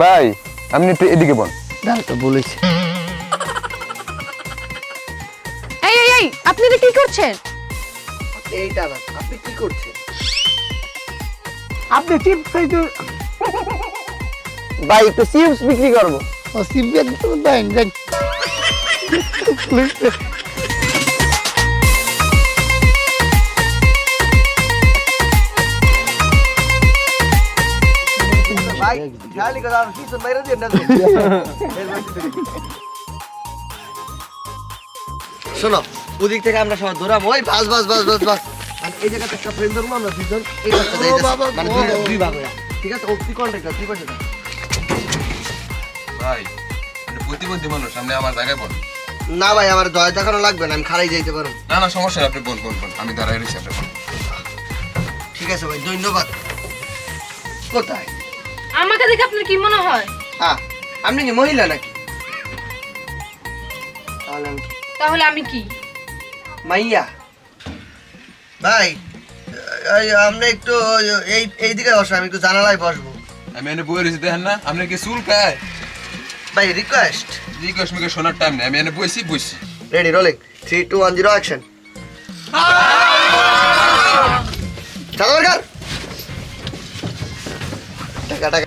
ভাই আপনি একটু এদিকে বল। দাঁড়া তো বলেছি। এই এই এই আপনি এটা কি করছেন? এইটা না আপনি কি করছেন? আপনি চিপস খাইতে ভাই একটু চিপস বিক্রি করব। ও চিপস দেন দেন শোনো ওদিক থেকে আমরা সবাই দৌড়াবো ওই বাস বাস বাস বাস বাস আর এই জায়গাতে একটা ফ্রেন্ড ধরবো আমরা দুজন এই রাস্তা দিয়ে মানে দুই দুই ভাগ হয়ে ঠিক আছে ও তুই তুই পাশে ভাই প্রতিবন্ধী মানুষ আপনি আমার জায়গায় বল না ভাই আমার দয়া দেখানো লাগবে না আমি খারাই যাইতে পারব না না সমস্যা আপনি বল বল বল আমি দাঁড়াই রয়েছি আপনার ঠিক আছে ভাই ধন্যবাদ কোথায় আমাকে দেখে আপনার কি মনে হয়? হ্যাঁ আপনি কি মহিলা নাকি? তাহলে আমি কি? তাহলে আমি কি? মাইয়া। ভাই এই আমরা একটু এই এই দিকে বসো আমি একটু জানালায় বসবো। আমি এনে বই রয়েছি দেখেন না আপনার কি চুল খায়? ভাই রিকোয়েস্ট মিকে শোনার টাইম নেই আমি এনে বইছি বইছি। Ready rolling three two one zero action দরকার? টাকা টাকা।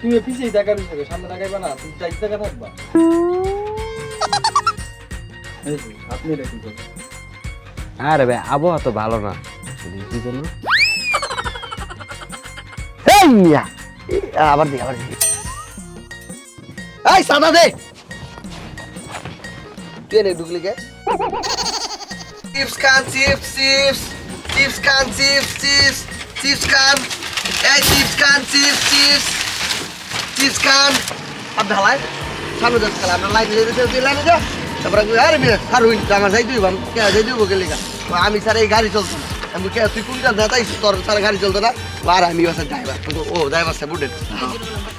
তুমি পিছিয়ে দেখা পিছিয়ে সামনে তাকাইবা না তুমি চাই টাকা থাকবা। আপনি এটা কি করছেন? আরে ভাই আবহাওয়া তো ভালো না। কি জন্য আবার দি আবার দি। এই সাদা দে। তুই এনে ঢুকলি কে? চিপস খান চিপস চিপস চিপস খান চিপস চিপস চিপস খান। এই চিপস খান চিপস চিপস চিপস খান আপ ঢালাই সামনে যাচ্ছে খেলা আমরা লাইনে যেতে তুই লাইনে যা তারপরে আমি, আরে মিয়া আর হইন আমার যাই দিই কে যাই দিব গেলে আমি স্যার এই গাড়ি চলতো না আমি কে তুই কোনটা নেতাই তোর স্যার গাড়ি চলতো না আর আমি বাসা ড্রাইভার ও ড্রাইভার স্যার বুঝেন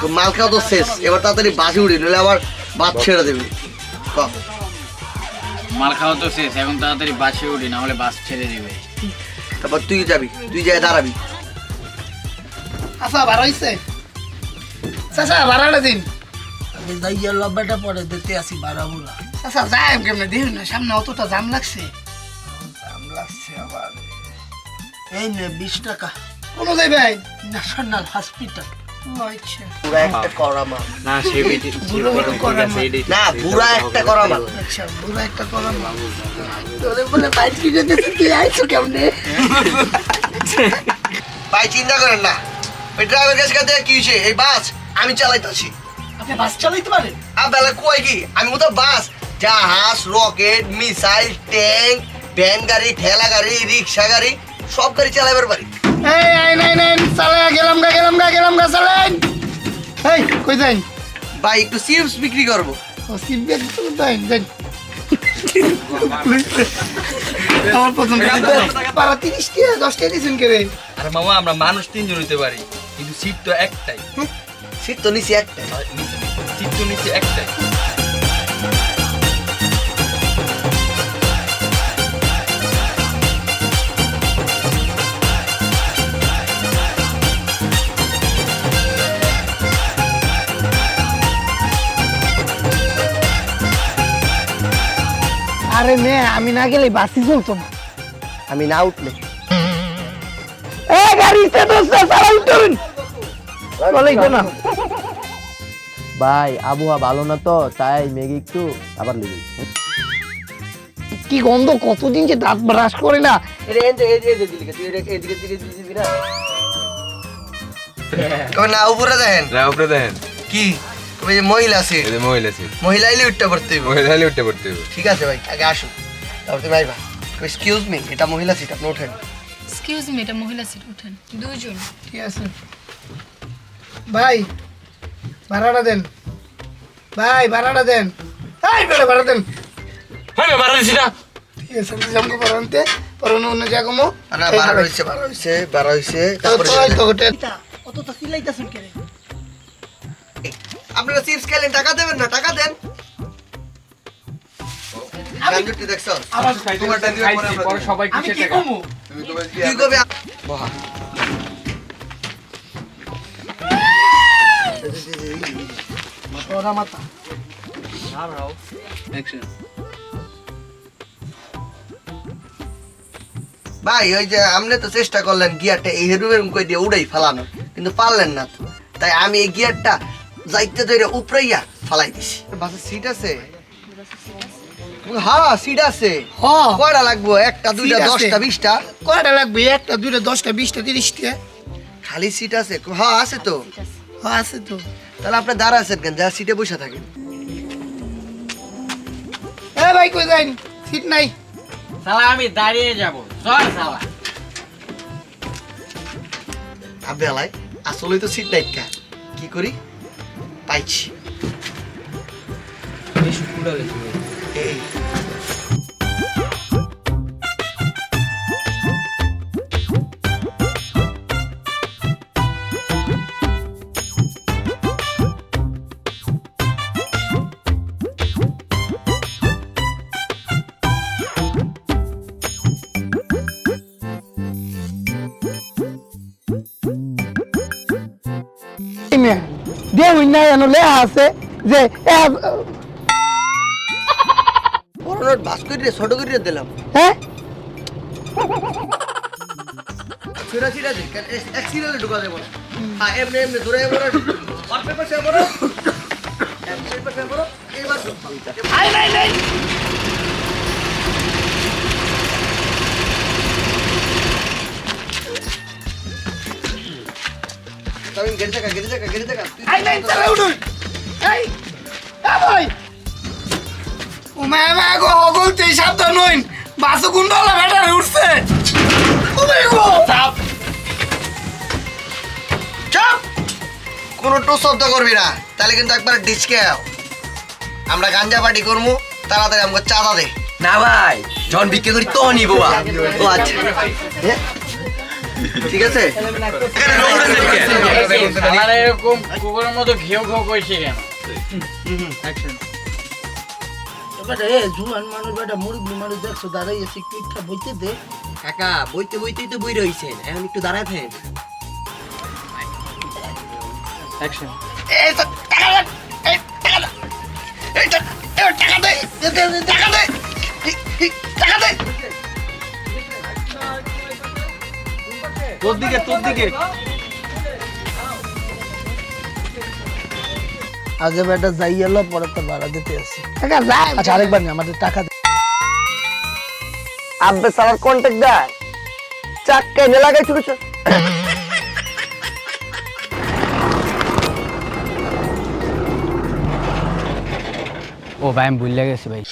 তো মাল খাওয়া তো শেষ এবার তাড়াতাড়ি বাসে উঠি নইলে আবার বাদ ছেড়ে দেবে ক মাল খাওয়া তো শেষ এখন তাড়াতাড়ি বাসে উঠি না হলে বাস ছেড়ে দিবে তারপর তুই যাবি তুই যাই দাঁড়াবি আচ্ছা ভাড়া হইছে চাচা ভাড়াটা দিন। যাইয়া লব্বাটা পরে দেখতে আসি বাড়াবুলা চাচা যাই কেমনে? দিন না সামনে অতটা জাম লাগছে। দাম লাগছে আবার। এই নে বিশ টাকা। কোন যাই ভাই? ন্যাশনাল হসপিটাল আচ্ছা। পুরা একটা করা মাল। না বুড়ো বুড়ো করা মাল। না পুরা একটা করা মাল। আচ্ছা বুড়ো একটা বলে বাইক কিনে তুই আইছো কেমনে? ভাই চিন্তা করেন না। ওই ড্রাইভার কাছে কাছে কি হয়েছে এই বাস আমি চালাইতেছি। আপনি বাস চালাইতে পারেন? আর বেলা কই কি? আমি তো বাস। জাহাজ রকেট মিসাইল ট্যাঙ্ক ভ্যান গাড়ি ঠেলা গাড়ি রিক্সা গাড়ি সব গাড়ি চালাইবার পারি। এই আই নাই নাই চালা গেলাম গা গেলাম গা গেলাম গা চালাইন এই কই যাই? ভাই একটু চিপস বিক্রি করব। ও তো আমার পছন্দ পারা তিরিশ টিয়া দশ দিয়েছেন কে রে? আরে মামা আমরা মানুষ তিনজন হইতে পারি কিন্তু সিট তো একটাই। তো নিচে একটা সিট তো নিচে একটাই। আরে মে আমি না গেলে বাসি চলতো না। আমি না উঠলে। এ গাড়িতে তো চালাই তুলুন তো না। ভাই আবহাওয়া ভালো না তো তাই মেঘে একটু আবার লেগে কি গন্ধ কতদিন যে দাঁত ব্রাশ করে না? উপরে দেখেন। উপরে দেখেন। কি? যে মহিলা আছে। এই যে মহিলা এলে উঠতে পড়তে। মহিলা হলে উঠতে পড়তে হবে ঠিক আছে ভাই আগে আসুন। তারপর তুমি আইবা। এক্সকিউজ মি এটা মহিলা সিট আপনি ওঠেন। এক্সকিউজ মি এটা মহিলা সিট উঠেন। দুজন ঠিক আছে। ভাই ভাড়াটা দেন। ভাই ভাড়াটা দেন। এই বেড়ে ভাড়া দেন। হ্যাঁ বাড়া দিছি না। ঠিক আছে জামকো পরান্তে পরন অন্য জায়গামো না বাড়া হইছে বাড়া হইছে বাড়া হইছে তারপরে অতটা সিলাইতাছেন কেন? আপনারা চিপস খেলেন টাকা দেবেন না টাকা দেন। দেখছ? সবাই তুমি কি তুই কবে বহা ওরা মাথা ভাই ওই যে আপনি তো চেষ্টা করলেন গিয়ারটা এই হেরুম কই দিয়ে উড়াই ফালানো কিন্তু পারলেন না তো। তাই আমি এই গিয়ারটা যাইতে ধরে উপরাইয়া ফালাই দিছি। বাসে সিট আছে? হ্যাঁ সিট আছে। হ। কয়টা লাগবো? একটা দুইটা। দশটা বিশটা? কয়টা লাগবে? একটা দুইটা দশটা বিশটা তিরিশটা। খালি সিট আছে। হ্যাঁ আছে তো। হ আছে তো। তাহলে আপনি দাঁড়া আছেন কেন? যা সিটে বসে থাকেন। এ ভাই কই যাইন? সিট নাই। শালা আমি দাঁড়িয়ে যাব। চল শালা আব্বে আলাই আসলেই তো সিট নাই কা। কি করি? পাইছি। এই। দেউই নাই এনো লেহা আছে যে বড় নোট বাস করে ছোট করে দিলাম। হ্যাঁ? সিট আছে কেন? এক- সিরিয়ালে ঢুকা দেবো না। হ্যাঁ এমনি এমনি ধরে এমনি আর পেপার সে বড় পেপার সে বড় এইবার আই নাই নাই তুমি গেড়ে থাকা গেড়ে থাকা গেড়ে থাকা তুই- আই নাই চালা উঠুন এই এ ভাই ও মা মা গো হগলতে সাবধান হইন বাসু গুন্ডলা ব্যাটারে উঠছে ও মা গো চাপ চাপ কোনো টো শব্দ করবি না তাহলে কিন্তু একবার ডিচকে আও। আমরা গাঞ্জা পার্টি করব তাড়াতাড়ি আমাকে চাঁদা দে। না ভাই জন বিক্রি করি তো নিব ও আচ্ছা। হ্যাঁ? ঠিক আছে? এরকম কুকুরের মতো ঘেউ ঘেউ করছে কেন? বেটা জুয়ান মানুষ বেটা মুরব্বি মানুষ দেখছ দাঁড়াই এসে পিঠা বইতে দে। কাকা বইতে বইতেই তো বই রইছেন এখন একটু দাঁড়ায় থাকেন। এই তো টাকা দে এই টাকা এই টাকা দে দে, দে, দে, টাকা দে। এই, এই, টাকা দে। তোর দিকে তোর দিকে। আগে বেটা যাই এলো পরে তো ভাড়া দিতে আসি। টাকা যাই। আচ্ছা আরেকবার না আমাদের টাকা আব্বে সালার কন্ট্যাক্ট দেয় চাক্কা এনে লাগাই ছোট ছোট ও ভাই আমি ভুলে গেছি ভাই।